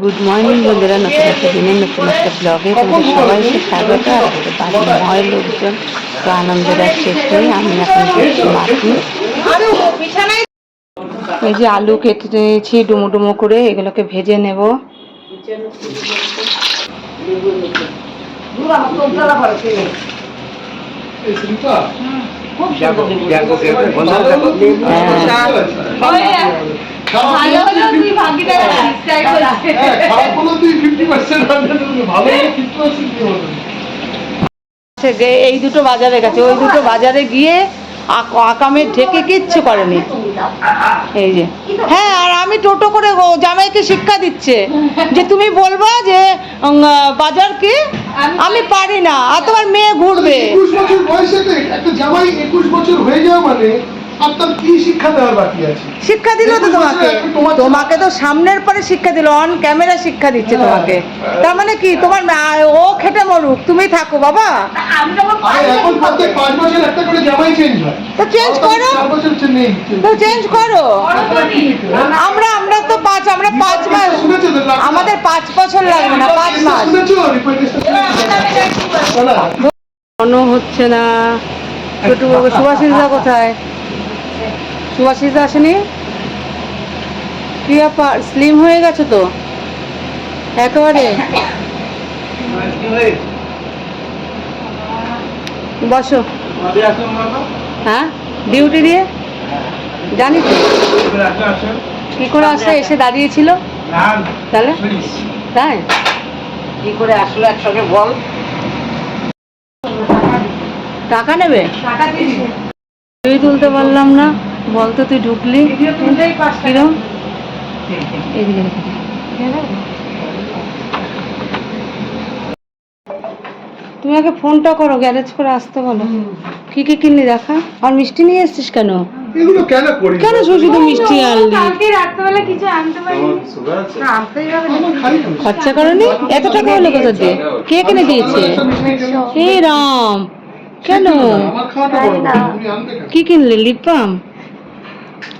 Good morning বন্ধুরা, নতুন একটা দিনের নতুন একটা ব্লগে তোমাদের সবাইকে স্বাগত। আর বাড়ির ময়ের লোকজন, তো আনন্দের শেষ নেই। আমি এখন করছি মাটি এই যে আলু কেটে নিয়েছি, ডুমো ডুমো করে, এগুলোকে ভেজে নেব। ভালো হলেও তুই ভাগিদার খারাপ হলো তুই ফিফটি পার্সেন্ট ভালো হলে ফিফটি পার্সেন্ট কি হবে। সে গে- এই দুটো বাজারে গেছে। ওই দুটো বাজারে গিয়ে আকামে ঢেকে কিচ্ছু করেনি। এই যে। হ্যাঁ আর আমি টোটো করে জামাইকে শিক্ষা দিচ্ছে যে তুমি বলবা যে বাজার কি? আমি পারি না। আর তোমার মেয়ে ঘুরবে। একুশ বছর বয়সে একটা জামাই একুশ বছর হয়ে যাওয়া মানে আর তার কি শিক্ষা দেওয়ার বাকি আছে? শিক্ষা দিল তো তোমাকে। তোমাকে তো সামনের পরে শিক্ষা দিল অন ক্যামেরা শিক্ষা দিচ্ছে তোমাকে। তার মানে কি? তোমার ও খেটে মরুক তুমি থাকো বাবা। এখন প্রত্যেক পাঁচ বছর একটা করে জামাই চেঞ্জ হয়। তো করো। তো চেঞ্জ করো। আমরা আমরা তো পাঁচ আমরা পাঁচ মাস আমাদের পাঁচ বছর লাগবে না পাঁচ মাস। হচ্ছে না। ছোটু বাবু সুভাষিসদা কোথায়? সুভাষিসদা আসেনি? প্রিয়া স্লিম হয়ে গেছো তো? একেবারে। বসো। হ্যাঁ? ডিউটি দিয়ে? জানি তো। কি করে আসলে? এসে দাঁড়িয়েছিল? তাহলে? তাই? কি করে আসলো একসঙ্গে বল। টাকা নেবে? তুই তুলতে পারলাম না বলতো তুই ঢুকলি কিরম এদিকে রেখে তুমি আগে ফোনটা করো গ্যারেজ করে আসতে বলো কি কি কিনলি দেখা আর মিষ্টি নিয়ে এসছিস কেন এগুলো কেন করি কেন শুধু শুধু মিষ্টি আনলি কালকে রাত্রেবেলা কিছু আনতে পারিনি না আনতেই হবে না। আমার খালি কেন? খরচা করনি এত টাকা হলো কোথা দিয়ে কে কিনে দিয়েছে? হে রাম কেন? কি কিনলি? লিপ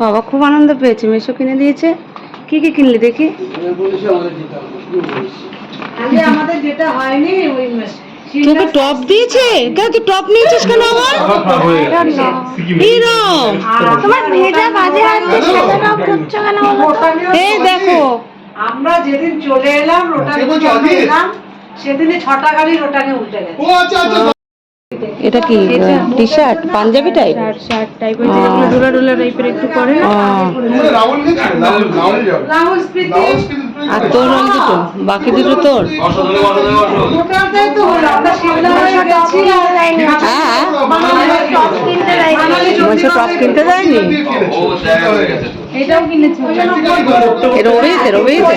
বাবা খুব আনন্দ পেয়েছে মেশো কিনে দিয়েছে। কি কি কিনলি দেখি? আমাদের যেটা হয়নি ওই তোকে টপ দিয়েছে? কেন তুই টপ নিয়েছিস কেন আমার? হিরম তোমার ভেজা বাজে কেন এই দেখো। আমরা যেদিন চলে এলাম চলে এলাম সেদিনে ছটা গাড়ি রোটানি উল্টে গেছে। ও আচ্ছা আচ্ছা এটা কি T shirt panjabi type shirt যেগুলো ডোলা ডোলা টাইপের একটু করে আর তোর ওই দুটো বাকি দুটো তোর? বলছো টপ কিনতে দেয়নি এটাও কিনেছি। রবিতে রবিতে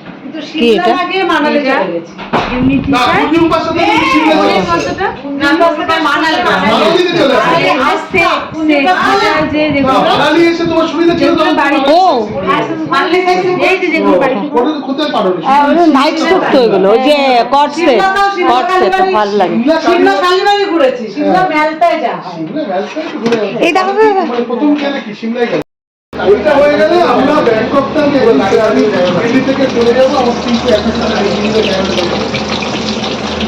কি এটা? এমনি যে সুবিধা ছিল তো ও। মানালি থেকে এই যে যেগুলো বাড়ি। ওটা তো কোথায় পারো নাইট স্যুট তো এগুলো ওই যে কট সেট শিমলাতেও শিমলা কট সেট কালীবাড়ি- ভালো লাগে। শিমলা কালীবাড়ি ঘুরেছি। শিমলা মেলতায় যা শিমলা ব্যবসায় তো ঘুরে আসো। এই দেখো দেখো। মানে প্রথম গেলে কি? শিমলায় গেলে হয়ে গেলে আমরা ব্যাংকক থেকে আমি দিল্লি থেকে চলে যাব আমার কিন্তু একটা সাথে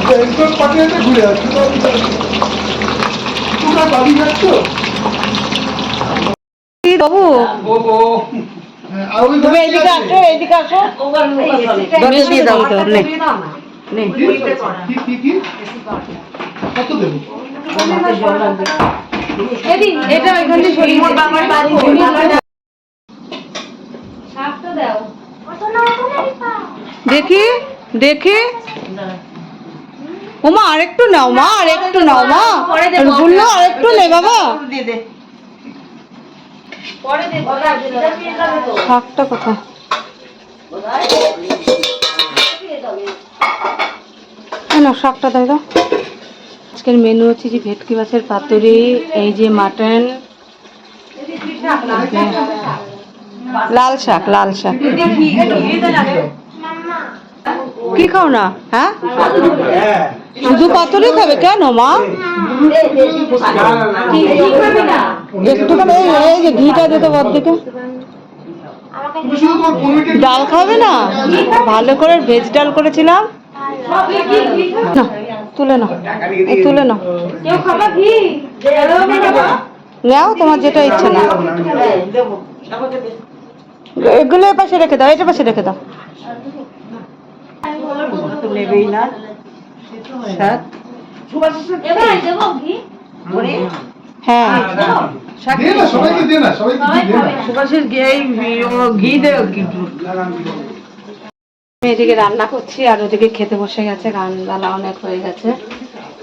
ব্যাংকক পাঠিয়ে ঘুরে আসছি তোমরা বাড়ি যাচ্ছ? বাবু? হ্যাঁ, তুমি ঘরে এইদিকে আসো আছে? আসো। দরজা দিয়ে দাও তো নে। নে। কি কি কি? কত দেবো? এটা ওইখান দে। দেখি দেখি। ওমা আরেকটু নাও মা আরেকটু নাও মা। গুল্লো আরেকটু নে বাবা। শাকটা কোথায়? এই নাও শাকটা তাই দাও। আজকের মেনু হচ্ছে যে ভেটকি মাছের পাতুরি এই যে মাটন। লাল শাক লাল শাক। কি খাও না? হ্যাঁ? শুধু পাতলই খাবে কেন মা? একটুখানি এই- যে ঘিটা দিতে তোমার পনিরটা ডাল খাবে না? ভালো করে ভেজ ডাল করেছিলাম। না তুলে নাও। তুলে নাও। নাও তোমার যেটা ইচ্ছে না এগুলো এ পাশে রেখে দাও এটা পাশে রেখে দাও। নেবেই না। হ্যাঁ। ঘি এদিকে রান্না করছি আর ওদিকে খেতে বসে গেছে রান্না অনেক হয়ে গেছে।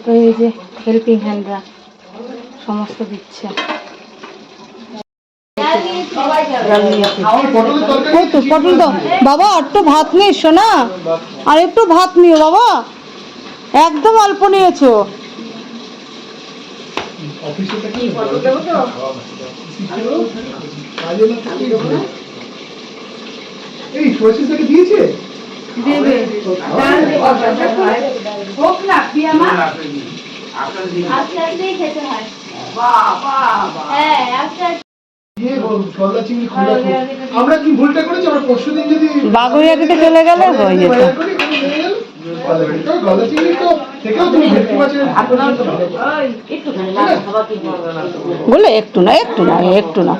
তো এই যে হেল্পিং হ্যান্ডরা সমস্ত দিচ্ছে। ওই তো পটল তো বাবা তো ভাত নেই শোনা আর একটু ভাত নিও বাবা। একদম অল্প নিয়েছো। অফিসে থেকে কাজে না থাকলে এই সরষে থেকে দিয়েছে হোক না প্রিয়া মা আস্তে আস্তেই খেতে হয় হ্যাঁ আস্তে আমরা কি ভুলটা করেছি? আমরা পরশু দিন যদি বাগুইয়াটিতে চলে গেলে হয়ে যেত। বলে একটু না একটু না একটু না।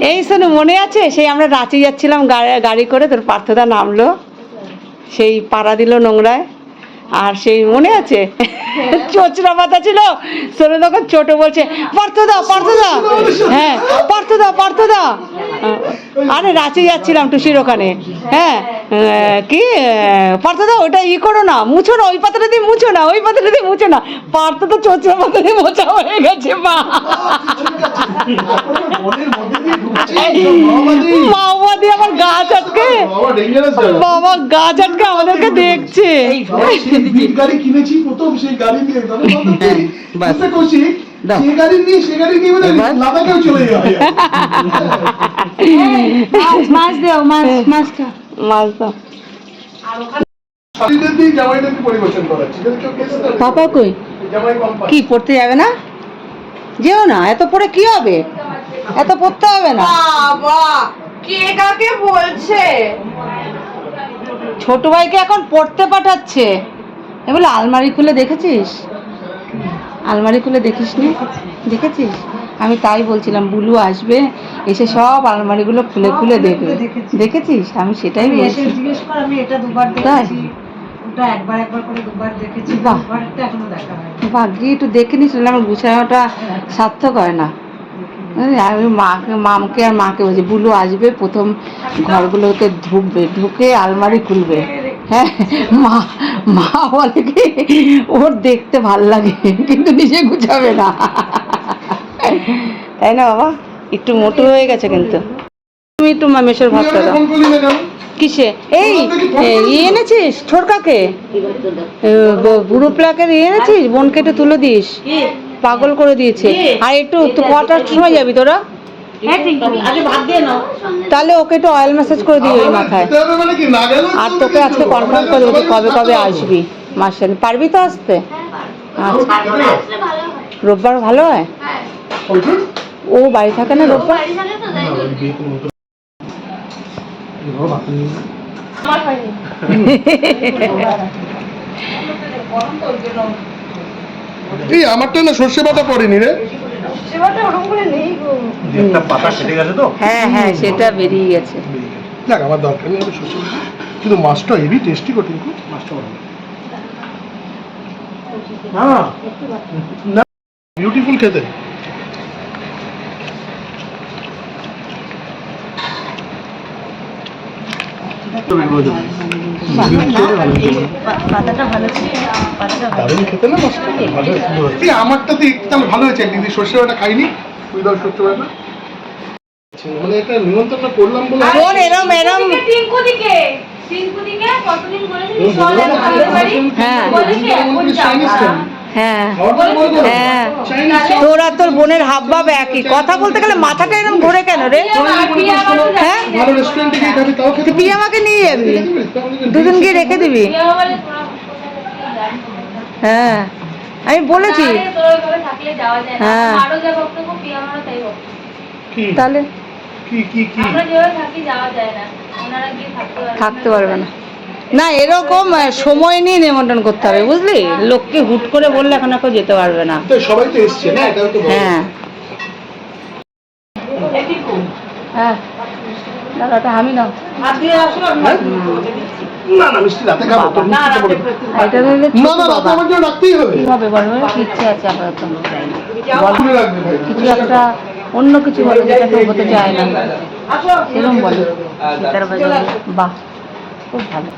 এই শোনো মনে আছে? সেই আমরা রাঁচি যাচ্ছিলাম গা- গাড়ি করে তোর পার্থদা নামলো। সেই পাড়া দিল নোংরায়। আর সেই মনে আছে? চোচরা মাথা ছিল। শোনো তখন ছোট বলছে পার্থদা পার্থদা হ্যাঁ পার্থদা পার্থদা আরে রাঁচি যাচ্ছিলাম টুসির ওখানে। হ্যাঁ কি পার্থদা ওটা ই করো না মুছো না ওই পাতাটা দিয়ে মুছো না ওই পাতাটা দিয়ে মুছো না। পার্থ তো চোচরা পাতা দিয়ে মোছা হয়ে গেছে মা। মাওবাদি আমার গা চটকে বাবা ডেঞ্জারাস বাবা গা চটকে আমাদেরকে দেখছে। বিট গাড়ি কিনেছি প্রথম সেই গাড়ি নিয়ে। কি, বুঝতে কৌশিক, সে গাড়ি নিয়ে সে গাড়ি নিয়ে মানে লাদাখেও চলে যাবে মাছ দেও মাছ মাছ দাও। পাপা কই? কি পড়তে যাবে না? যেও না এত পরে কি হবে? এত পড়তে হবে না। বাবা কে কাকে বলছে? ছোট ভাইকে এখন পড়তে পাঠাচ্ছে। এ বলে আলমারি খুলে দেখেছিস? আলমারি খুলে দেখিস নি দেখেছিস? আমি তাই বলছিলাম বুলু আসবে এসে সব আলমারিগুলো খুলে খুলে দেখবে। দেখেছিস? আমি সেটাই বলছি। আমি এটা দুবার দেখেছি। একবার একবার করে দুবার দেখেছি। বাহ। দুবারটা এখনও দেখা হয় ভাগ্যে একটু দেখে নিস আমার গুছানোটা সার্থক হয় না। আমি মাকে মামকে আর মাকে বলছি বুলু আসবে প্রথম ঘরগুলোতে ঢুকবে ঢুকে আলমারি খুলবে। হ্যাঁ মা মা বলে কি, ওর দেখতে ভালো লাগে, কিন্তু নিজে গুছাবে না। তাই না, বাবা? একটু মোটো হয়ে গেছে কিন্তু। তুমি একটু মামেশের তুই ভাতটা দাও কিসে? এই ইয়ে এনেছিস? ছোটকাকে বুড়ো প্লাকের ইয়ে এনেছিস? বোনকে একটু তুলে দিস। পাগল করে দিয়েছে। আর একটু কটার সময় যাবি তোরা? তাহলে ওকে একটু অয়েল ম্যাসাজ করে দিই ওই মাথায়। মানে আর তোকে আজকে কনফার্ম করে দেবো কবে কবে আসবি মাসে পারবি তো আসতে? আচ্ছা। হয় রোববার ভালো হয়? হ্যাঁ ও বাড়ি থাকে না রোববার? এই আমারটা না সর্ষে বাটা পড়েনি রে। একটা পাতা কেটে গেছে তো? হ্যাঁ হ্যাঁ সেটা বেরিয়ে গেছে। দেখ আমার দরকার নেই আমি কিন্তু মাছটা হেভি টেস্টি কঠিন খুব মাছটা ভালো। হ্যাঁ না। বিউটিফুল খেতে। দারুণ খেতে না মাছটা ভালো হয়েছে। এই আমারটা তো একটু তাহলে ভালো হয়েছে একদিন। সর্ষে বাটা খাইনি? তুই উইদাউট সর্ষে বাটা। মানে এটা নিমন্ত্রণ করলাম বলে এরম এরম। টিঙ্কু দিকে। টিঙ্কু দিকে কতদিন বাড়ি হ্যাঁ। হ্যাঁ। হ্যাঁ তোর আর তোর বোনের হাব ভাব একই। কথা বলতে গেলে মাথাটা এরকম ঘোরে কেন রে? হ্যাঁ? ভালো রেস্টুরেন্টে গিয়ে খাবি তাও খেতে তুই আমাকে নিয়ে যাবি। দুদিন গিয়ে রেখে দিবি। হ্যাঁ। আমি বলেছি। হ্যাঁ। তাহলে? কি কি কি? থাকতে পারবে না। না এরকম সময় নিয়ে নিমন্ত্রণ করতে হবে বুঝলি? লোককে হুট করে বললে এখন কেউ যেতে পারবে না। সবাই তো এসছে না। হ্যাঁ। দাদা ওটা আমি? না না মিষ্টি রাতে খাব তো মিষ্টি এটা নিলে না না রাতে আমার জন্য রাখতেই হবে। কি হবে বলো? ইচ্ছে আছে আপাতত। রাখবে ভাই। কিছু একটা অন্য কিছু বলো যেটা হতে চায় না। এরকম বলো। বাহ। খুব ভালো।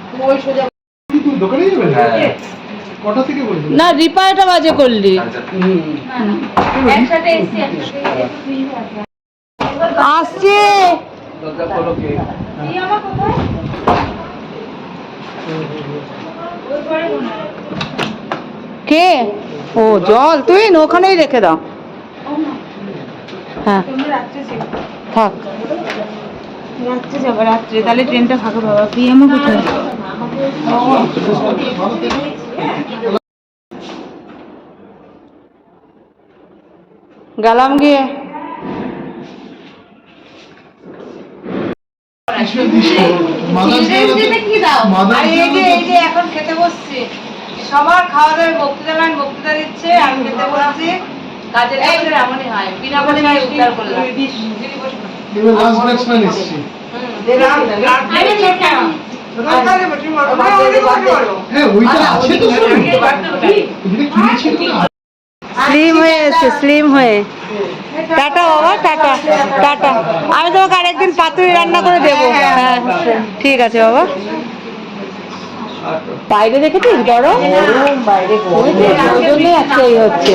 কি তুই দোকানে যাবে না? কটা থেকে বলেছিস? না রিপা এটা বাজে করলি। একসাথে এসছি একসাথে আসছে। হয় কে? ও জল। তুই না ওখানেই রেখে দাও। হ্যাঁ। থাক। রাত্রে যাব রাত্রে। তাহলে ট্রেনটা ফাঁকা পাবা পিএমও কোথায়? গেলাম গিয়ে। এখন খেতে বসছি। সবার খাওয়া দাওয়ার বক্তৃতা লাইন বক্তৃতা দিচ্ছে আমি খেতে বসছি। কাজের এমনই হয়। বিনা পয়সায় উদ্ধার করলাম। ব্যাটসম্যান এসছে আরে লেখা হ্যাঁ ওদিকে কিনেছিল না? স্লিম হয়ে এসছে স্লিম হয়ে। টাটা বাবা টাটা টাটা। আমি তোমাকে আরেকদিন পাতুরি রান্না করে দেবো। হ্যাঁ ঠিক আছে বাবা। বাইরে দেখেছিস গরম বাইরে আজকে এই হচ্ছে।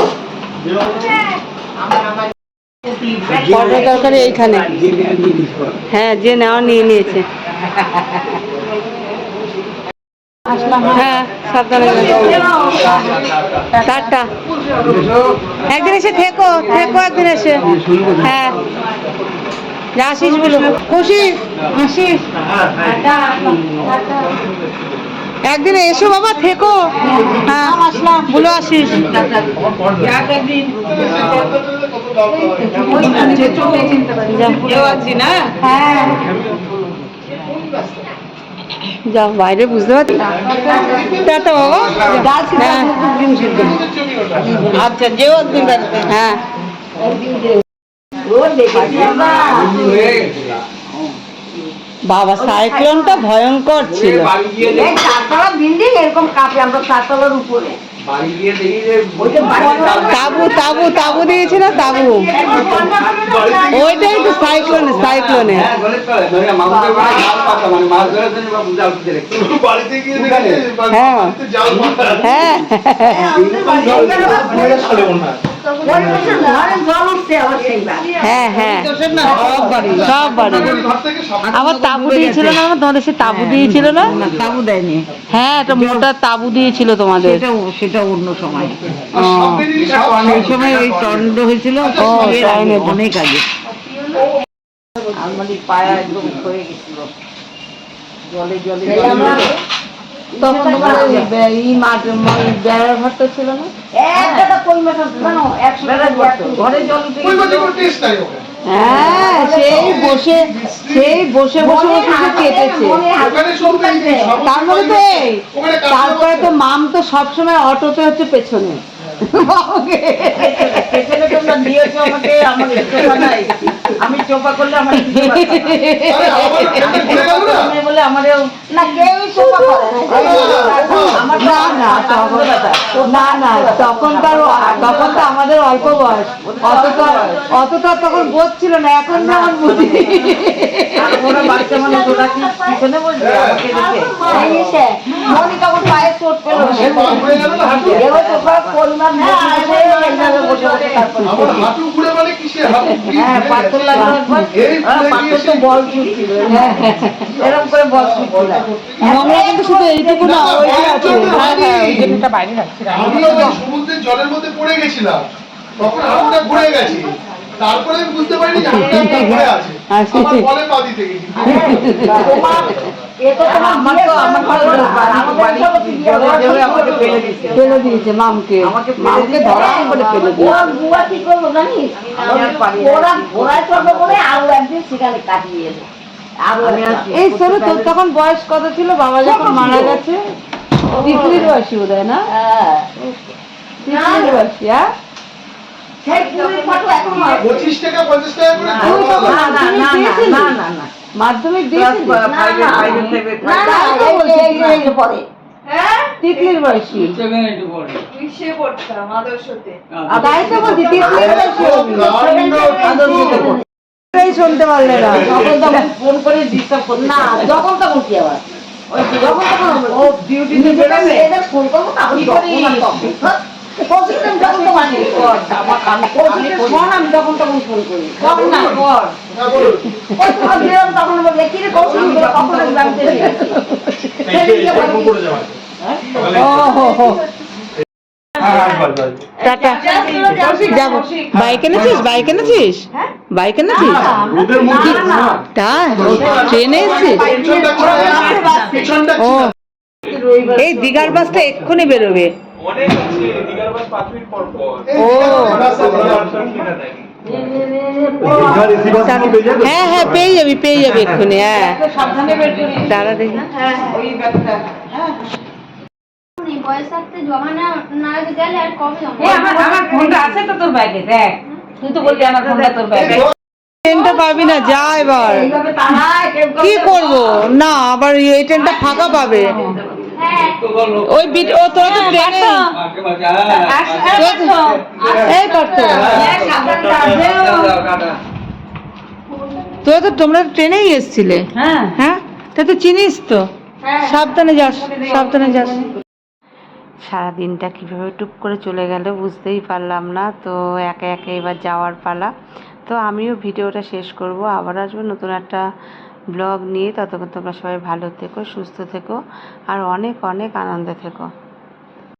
পটল তরকারি এইখানে। হ্যাঁ যে নেওয়া নিয়ে নিয়েছে। হ্যাঁ সাবধানে টাটা। একদিন এসে থেকো থেকো একদিন এসে। হ্যাঁ। যা আসিস বলো। খুশি? আসিস একদিন এসো বাবা থেকো। হ্যাঁ আসলাম বলো আসিস। যা বাইরে বুঝতে পারছি টাটা বাবা। হ্যাঁ। আচ্ছা যেও একদিন হ্যাঁ। বাবা সাইক্লোনটা ভয়ঙ্কর ছিল। চারতলা বিল্ডিং এরকম কাঁপে আমরা চারতলার উপরে। তাবু তাবু তাবু দিয়েছিল তাবু? ওইটাই তো সাইক্লোনে সাইক্লোনে হ্যাঁ। হ্যাঁ। হ্যাঁ হ্যাঁ। সব বাড়ি। আবার দিয়েছিল না তোমাদের সে তাবু দিয়েছিল না? তাবু দেয়নি হ্যাঁ একটা মোটা তাবু দিয়েছিল তোমাদের। সেটা অন্য সময় সেই সময় ওই টর্নেডো হয়েছিল অনেক আগে জলে জলে। তখন তোমার ওই মাঠ বেড়ার ঘরটা ছিল না? হ্যাঁ সেই বসে সেই বসে বসে বসে কেটেছে। এই তো এই তারপরে তো মাম তো সবসময় অটোতে হচ্ছে পেছনে। আমার চোপা নাই। আমি চোপা করলে আমার না। না বলে আমার না কেউই সোফা করে না। না না তখন না না তখন তখন তো আমাদের অল্প বয়স। অত তো অত তো আর তখন বোধ ছিল না এখন যেমন বুঝি আর বাচ্চা মানুষ ওরা কি পিছনে বলছে আমাকে দেখে? এই এসে পায়ে চোট পেল। এবার তো আমার জলের মধ্যে পড়ে গেছিলাম তখন হাতটা ঘুরে গেছে তারপরে বুঝতে পারিনি আমার ঘুরে আছে। আমার বলে পা দিতে গেছি ফেলে দিয়েছে। মামকে। মামকে ধরা করে ফেলে দিয়েছে। না। এই শোনো তোর তখন বয়স কত ছিল? বাবা যখন মারা গেছে? তিতলির বয়সী বোধ হয় না? হ্যাঁ। তিতলির বয়সী হ্যাঁ? পঁচিশ টাকা পঞ্চাশ টাকা না, না, না, না, না? না, না, না। মাধ্যমিক তিতলির বয়সী শুনতে পারলে না ফোন করে ডিস্টার্ব না যখন তখন কি আবার যখন তখন ফোন করব তখন হ্যাঁ? প্রতিদিন যখন তখন কর। আমার আমি প্রতিদিন ফোন আমি তখন তখন ফোন করি। কখন না কর হ্যাঁ, ওই তোমার বেরোন তখন বলবে কি রে কৌশল কখন আমি বাড়িতে এসেছি?" সেদিনকে বলে, ও হো হো। হ্যাঁ, টাটা। যাব। বাইক এনেছিস? বাইক এনেছিস? বাইক এনেছিস? তাই ট্রেনে এসছিস? ও। এই দিঘার বাসটা এক্ষুনি বেরোবে। অনেক আছে দিঘার বাস পাঁচ মিনিট পর পর। এই ও। রাস্তা দিয়ে। হ্যাঁ হ্যাঁ পেয়ে যাবি পেয়ে যাবি এক্ষুনি হ্যাঁ। দাঁড়া দেখি। ওই ব্যাগটা নেই, বয়স থাকতে জমা না না গেলে আর কবে জমা? এই আমার আমার ফোনটা আছে তো তোর ব্যাগে দেখ। তুই তো বললি আমার ফোনটা তোর ব্যাগে। ট্রেনটা পাবি না যা এবার। কি করব? না আবার এই ট্রেনটা ফাঁকা পাবে। হ্যাঁ ওই বিট ও তোরা তো ট্রেনে এই পারতো। হ্যাঁ, তোরা তো তোমরা ট্রেনেই এসছিলে। হ্যাঁ। হ্যাঁ? তা তুই চিনিস তো? সাবধানে যাস সাবধানে যাস। সারাদিনটা কীভাবে টুপ করে চলে গেল বুঝতেই পারলাম না তো একে একে এবার যাওয়ার পালা। তো আমিও ভিডিওটা শেষ করব আবার আসব নতুন একটা ব্লগ নিয়ে ততক্ষণ তোমরা সবাই ভালো থেকো সুস্থ থেকো আর অনেক অনেক আনন্দে থেকো।